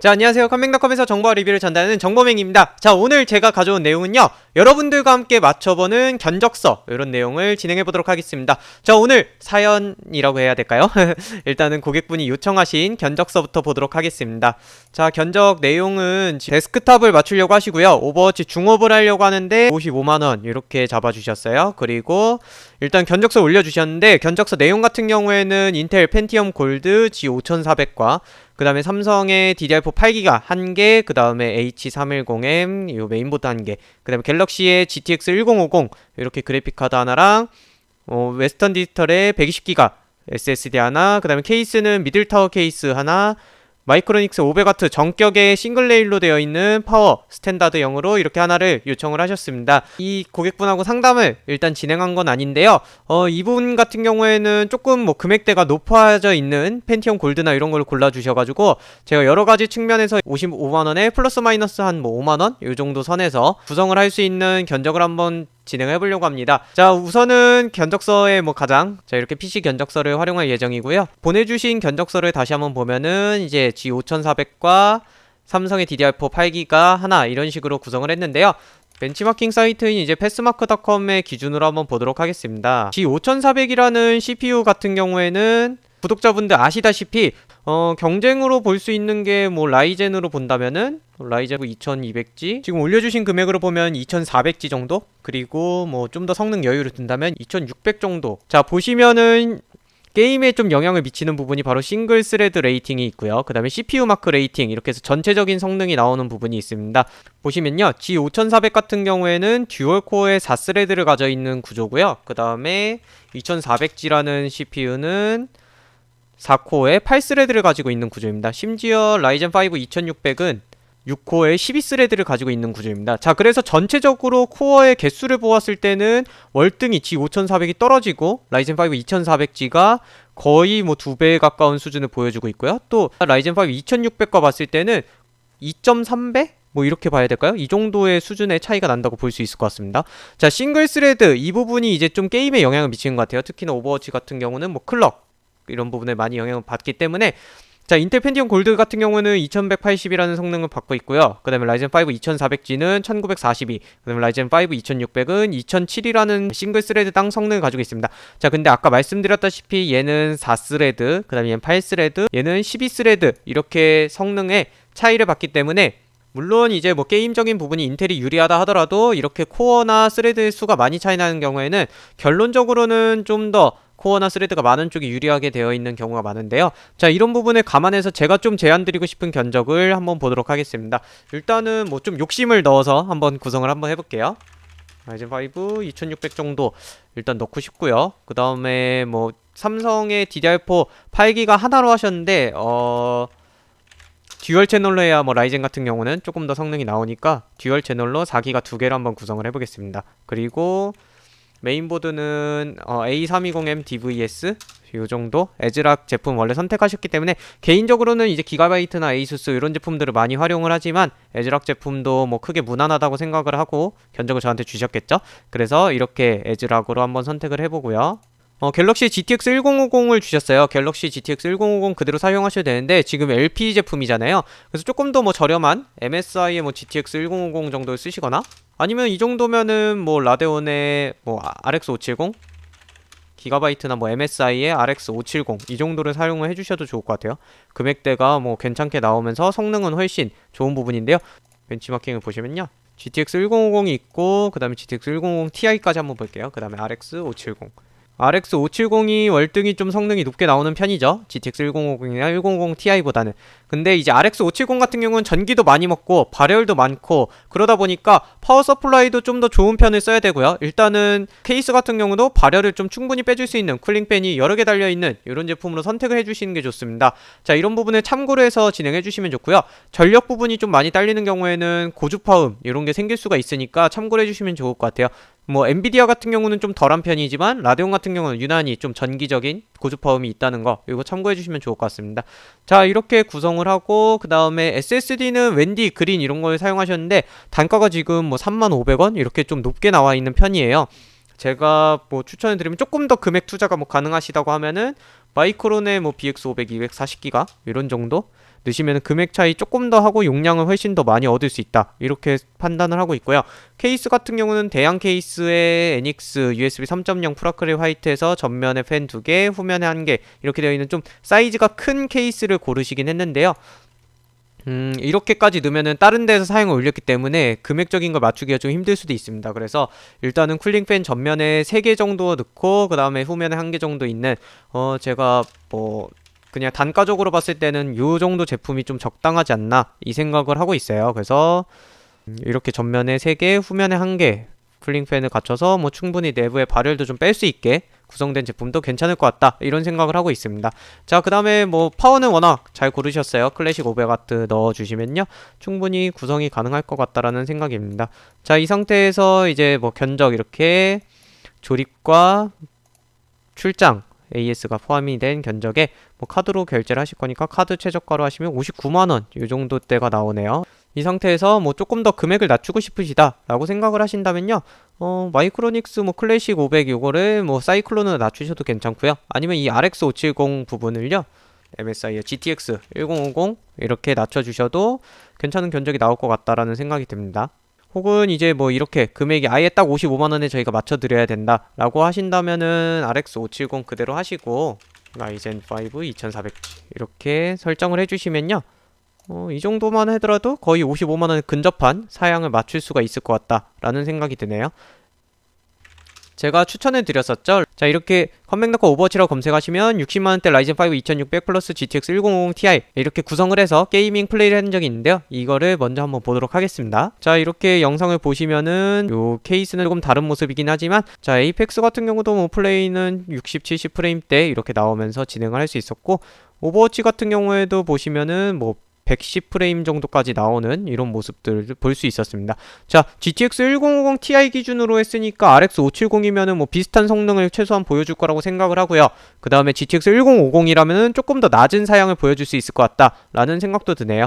자 안녕하세요. 컴맹닷컴에서 정보 리뷰를 전달하는 정보맹입니다. 자 오늘 제가 가져온 내용은요. 여러분들과 함께 맞춰보는 견적서 이런 내용을 진행해 보도록 하겠습니다. 자 오늘 사연이라고 해야 될까요? 일단은 고객분이 요청하신 견적서부터 보도록 하겠습니다. 자 견적 내용은 지- 데스크탑을 맞추려고 하시고요. 오버워치 중업을 하려고 하는데 55만원 이렇게 잡아주셨어요. 그리고 일단 견적서 올려주셨는데 견적서 내용 같은 경우에는 인텔 펜티엄 골드 G5400과 그 다음에 삼성의 DDR4 8기가 1개, 그 다음에 H310M, 요 메인보드 1개, 그 다음에 갤럭시의 GTX 1050, 이렇게 그래픽카드 하나랑, 어, 웨스턴 디지털의 120기가 SSD 하나, 그 다음에 케이스는 미들타워 케이스 하나, 마이크로닉스 500W 정격의 싱글 레일로 되어 있는 파워 스탠다드형으로 이렇게 하나를 요청을 하셨습니다. 이 고객분하고 상담을 일단 진행한 건 아닌데요. 어, 이분 같은 경우에는 조금 뭐 금액대가 높아져 있는 펜티엄 골드나 이런 걸 골라주셔가지고 제가 여러 가지 측면에서 55만원에 플러스 마이너스 한 뭐 5만원? 요 정도 선에서 구성을 할 수 있는 견적을 한번 진행해 보려고 합니다. 자, 우선은 견적서에 뭐 가장 자, 이렇게 PC 견적서를 활용할 예정이고요. 보내주신 견적서를 다시 한번 보면은 이제 G5400과 삼성의 DDR4 8기가 하나 이런 식으로 구성을 했는데요. 벤치마킹 사이트인 이제 패스마크닷컴의 기준으로 한번 보도록 하겠습니다. G5400이라는 CPU 같은 경우에는 구독자분들 아시다시피 어, 경쟁으로 볼 수 있는 게 뭐 라이젠으로 본다면은 라이젠 2200G 지금 올려주신 금액으로 보면 2400G 정도 그리고 뭐 좀 더 성능 여유를 둔다면 2600 정도 자 보시면은 게임에 좀 영향을 미치는 부분이 바로 싱글 스레드 레이팅이 있고요. 그 다음에 CPU 마크 레이팅 이렇게 해서 전체적인 성능이 나오는 부분이 있습니다. 보시면요. G5400 같은 경우에는 듀얼 코어의 4스레드를 가져 있는 구조고요. 그 다음에 2400G라는 CPU는 4코어의 8스레드를 가지고 있는 구조입니다. 심지어 라이젠 5 2600은 6코어의 12스레드를 가지고 있는 구조입니다. 자, 그래서 전체적으로 코어의 개수를 보았을 때는 월등히 G5400이 떨어지고 라이젠 5 2400G가 거의 뭐 두 배에 가까운 수준을 보여주고 있고요. 또 라이젠 5 2600과 봤을 때는 2.3배? 뭐 이렇게 봐야 될까요? 이 정도의 수준의 차이가 난다고 볼 수 있을 것 같습니다. 자, 싱글 스레드 이 부분이 이제 좀 게임에 영향을 미치는 것 같아요. 특히나 오버워치 같은 경우는 뭐 클럭 이런 부분에 많이 영향을 받기 때문에 자 인텔 펜티엄 골드 같은 경우는 2180이라는 성능을 받고 있고요. 그 다음에 라이젠 5 2900G는 1942, 그 다음에 라이젠 5 2600은 2007이라는 싱글 스레드당 성능을 가지고 있습니다. 자 근데 아까 말씀드렸다시피 얘는 4스레드, 그 다음에 얘는 8스레드, 얘는 12스레드 이렇게 성능의 차이를 받기 때문에 물론 이제 뭐 게임적인 부분이 인텔이 유리하다 하더라도 이렇게 코어나 스레드 수가 많이 차이 나는 경우에는 결론적으로는 좀더 코어나 스레드가 많은 쪽이 유리하게 되어 있는 경우가 많은데요. 자, 이런 부분을 감안해서 제가 좀 제안드리고 싶은 견적을 한번 보도록 하겠습니다. 일단은 뭐 좀 욕심을 넣어서 한번 구성을 한번 해볼게요. 라이젠 5 2600 정도 일단 넣고 싶고요. 그 다음에 뭐 삼성의 DDR4 8기가 하나로 하셨는데 어 듀얼 채널로 해야 뭐 라이젠 같은 경우는 조금 더 성능이 나오니까 듀얼 채널로 4기가 두 개로 한번 구성을 해보겠습니다. 그리고 메인보드는 어, A320M DVS 요 정도 에즈락 제품 원래 선택하셨기 때문에 개인적으로는 이제 기가바이트나 에이수스 이런 제품들을 많이 활용을 하지만 에즈락 제품도 뭐 크게 무난하다고 생각을 하고 견적을 저한테 주셨겠죠. 그래서 이렇게 에즈락으로 한번 선택을 해보고요. 어, 갤럭시 GTX 1050을 주셨어요. 갤럭시 GTX 1050 그대로 사용하셔도 되는데 지금 LP 제품이잖아요. 그래서 조금 더 뭐 저렴한 MSI의 뭐 GTX 1050 정도를 쓰시거나 아니면 이 정도면은 뭐 라데온의 뭐 RX 570 기가바이트나 뭐 MSI의 RX 570 이 정도를 사용을 해주셔도 좋을 것 같아요. 금액대가 뭐 괜찮게 나오면서 성능은 훨씬 좋은 부분인데요. 벤치마킹을 보시면요. GTX 1050이 있고 그 다음에 GTX 1050 Ti까지 한번 볼게요. 그 다음에 RX 570 RX 570이 월등히 좀 성능이 높게 나오는 편이죠. GTX 1050이나 1050 Ti보다는. 근데 이제 RX 570 같은 경우는 전기도 많이 먹고 발열도 많고 그러다 보니까 파워 서플라이도 좀 더 좋은 편을 써야 되고요. 일단은 케이스 같은 경우도 발열을 좀 충분히 빼줄 수 있는 쿨링팬이 여러 개 달려 있는 이런 제품으로 선택을 해주시는 게 좋습니다. 자 이런 부분을 참고로 해서 진행해 주시면 좋고요. 전력 부분이 좀 많이 딸리는 경우에는 고주파음 이런 게 생길 수가 있으니까 참고로 해주시면 좋을 것 같아요. 뭐 엔비디아 같은 경우는 좀 덜한 편이지만 라데온 같은 경우는 유난히 좀 전기적인 고주파음이 있다는 거 이거 참고해 주시면 좋을 것 같습니다. 자 이렇게 구성을 하고 그 다음에 SSD는 웬디 그린 이런 걸 사용하셨는데 단가가 지금 뭐 35,500원 이렇게 좀 높게 나와 있는 편이에요. 제가 뭐 추천을 드리면 조금 더 금액 투자가 뭐 가능하시다고 하면은 마이크론의 뭐 BX500 240기가 이런 정도 넣으시면 금액 차이 조금 더 하고 용량을 훨씬 더 많이 얻을 수 있다 이렇게 판단을 하고 있고요 케이스 같은 경우는 대양 케이스에 애닉스 USB 3.0 프라크릴 화이트에서 전면에 팬두 개, 후면에 한개 이렇게 되어 있는 좀 사이즈가 큰 케이스를 고르시긴 했는데요. 음, 이렇게까지 넣으면은 다른 데서 사용을 올렸기 때문에 금액적인 걸 맞추기가 좀 힘들 수도 있습니다. 그래서 일단은 쿨링팬 전면에 3개 정도 넣고 그 다음에 후면에 한개 정도 있는 어 제가 뭐 그냥 단가적으로 봤을 때는 요 정도 제품이 좀 적당하지 않나 이 생각을 하고 있어요. 그래서 음, 이렇게 전면에 3개, 후면에 한개 쿨링팬을 갖춰서 뭐 충분히 내부의 발열도 좀 뺄 수 있게 구성된 제품도 괜찮을 것 같다 이런 생각을 하고 있습니다. 자 그 다음에 뭐 파워는 워낙 잘 고르셨어요. 클래식 500W 넣어주시면요 충분히 구성이 가능할 것 같다라는 생각입니다. 자 이 상태에서 이제 뭐 견적 이렇게 조립과 출장 AS가 포함이 된 견적에 뭐 카드로 결제를 하실 거니까 카드 최저가로 하시면 59만원 이 정도 대가 나오네요. 이 상태에서 뭐 조금 더 금액을 낮추고 싶으시다 라고 생각을 하신다면요. 어 마이크로닉스 뭐 클래식 500 요거를 뭐 사이클론으로 낮추셔도 괜찮고요. 아니면 이 RX 570 부분을요. MSI의 GTX 1050 이렇게 낮춰주셔도 괜찮은 견적이 나올 것 같다라는 생각이 듭니다 혹은 이제 뭐 이렇게 금액이 아예 딱 55만원에 저희가 맞춰드려야 된다 라고 하신다면은 RX 570 그대로 하시고 라이젠 5 2400 이렇게 설정을 해주시면요 어, 이 정도만 하더라도 거의 55만원 근접한 사양을 맞출 수가 있을 것 같다라는 생각이 드네요. 제가 추천해 드렸었죠. 자 이렇게 컴백너커 오버워치라고 검색하시면 60만원대 라이젠 5 2600 플러스 GTX 1050 Ti 이렇게 구성을 해서 게이밍 플레이를 한 적이 있는데요. 이거를 먼저 한번 보도록 하겠습니다. 자 이렇게 영상을 보시면은 요 케이스는 조금 다른 모습이긴 하지만 자 에이펙스 같은 경우도 뭐 플레이는 60, 70 프레임대 이렇게 나오면서 진행을 할 수 있었고 오버워치 같은 경우에도 보시면은 뭐 110프레임 정도까지 나오는 이런 모습들을 볼수 있었습니다. 자, GTX 1050 Ti 기준으로 했으니까 RX 570이면은 뭐 비슷한 성능을 최소한 보여줄 거라고 생각을 하고요. 그 다음에 GTX 1050이라면은 조금 더 낮은 사양을 보여줄 수 있을 것 같다라는 생각도 드네요.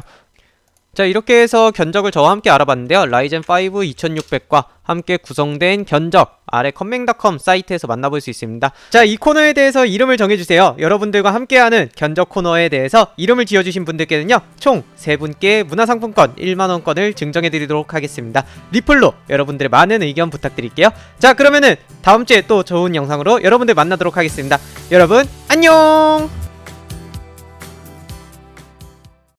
자 이렇게 해서 견적을 저와 함께 알아봤는데요. 라이젠 5 2600과 함께 구성된 견적 아래 컴맹닷컴 사이트에서 만나볼 수 있습니다. 자 이 코너에 대해서 이름을 정해주세요. 여러분들과 함께하는 견적 코너에 대해서 이름을 지어주신 분들께는요 총 3분께 문화상품권 1만원권을 증정해드리도록 하겠습니다. 리플로 여러분들의 많은 의견 부탁드릴게요. 자 그러면은 다음주에 또 좋은 영상으로 여러분들 만나도록 하겠습니다. 여러분 안녕